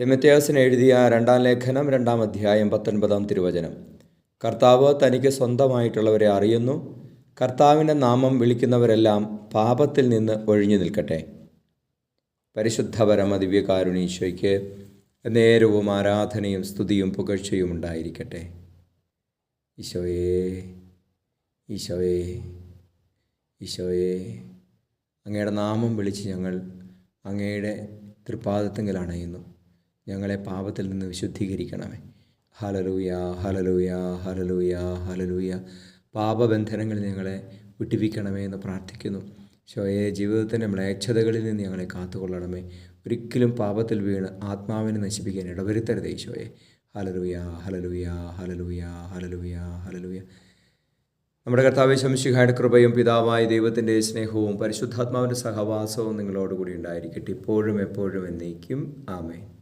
തിമത്യാസിന് എഴുതിയ രണ്ടാം ലേഖനം രണ്ടാം അധ്യായം പത്തൊൻപതാം തിരുവചനം. കർത്താവ് തനിക്ക് സ്വന്തമായിട്ടുള്ളവരെ അറിയുന്നു. കർത്താവിന്റെ നാമം വിളിക്കുന്നവരെല്ലാം പാപത്തിൽ നിന്ന് ഒഴിഞ്ഞു നിൽക്കട്ടെ. പരിശുദ്ധ പരമ ദിവ്യകാരുണീശോയ്ക്ക് നേരവും ആരാധനയും സ്തുതിയും പുകഴ്ചയും ഉണ്ടായിരിക്കട്ടെ. ഈശോയേ ഈശോയേ ഈശോയേ. അങ്ങയുടെ നാമം വിളിച്ച് ഞങ്ങൾ അങ്ങയുടെ തൃപ്പാദത്തെങ്കിൽ അണയുന്നു. ഞങ്ങളെ പാപത്തിൽ നിന്ന് വിശുദ്ധീകരിക്കണമേ. ഹലലൂയ ഹലലൂയ ഹലലൂയ ഹലലൂയ പാപബന്ധനങ്ങളിൽ ഞങ്ങളെ വിട്ടിപ്പിക്കണമേ എന്ന് പ്രാർത്ഥിക്കുന്നു. ശോയെ ജീവിതത്തിന്റെ മ്ലേച്ഛതകളിൽ നിന്ന് ഞങ്ങളെ കാത്തുകൊള്ളണമേ. ഒരിക്കലും പാപത്തിൽ വീണ് ആത്മാവിനെ നശിപ്പിക്കാൻ ഇടവരുത്തരുതേ ഈശോയെ. ഹലലൂയ ഹലലൂയ ഹലലൂയ ഹലലൂയ ഹലലൂയ നമ്മുടെ കർത്താവ് ശംശിഹായുടെ കൃപയും പിതാവായ ദൈവത്തിന്റെ സ്നേഹവും പരിശുദ്ധാത്മാവിന്റെ സഹവാസവും നിങ്ങളോടുകൂടി ഉണ്ടായിരിക്കട്ടെ. ഇപ്പോഴും എപ്പോഴും എന്നേക്കും. ആമേൻ.